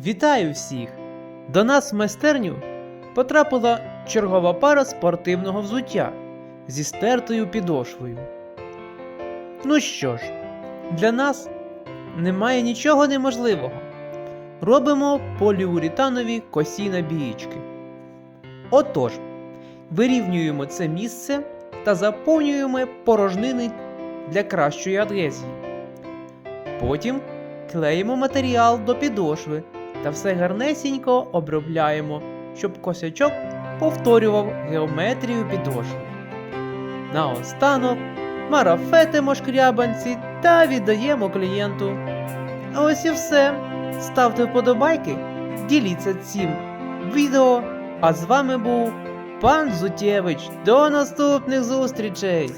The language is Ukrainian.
Вітаю всіх! До нас в майстерню потрапила чергова пара спортивного взуття зі стертою підошвою. Ну що ж, для нас немає нічого неможливого. Робимо поліуретанові косі набієчки. Отож, вирівнюємо це місце та заповнюємо порожнини для кращої адгезії. Потім клеїмо матеріал до підошви та все гарнесінько обробляємо, щоб косячок повторював геометрію підошви. Наостанок марафетимо шкрябанці та віддаємо клієнту. А ось і все. Ставте вподобайки, діліться цим відео. А з вами був пан Зутєвич. До наступних зустрічей!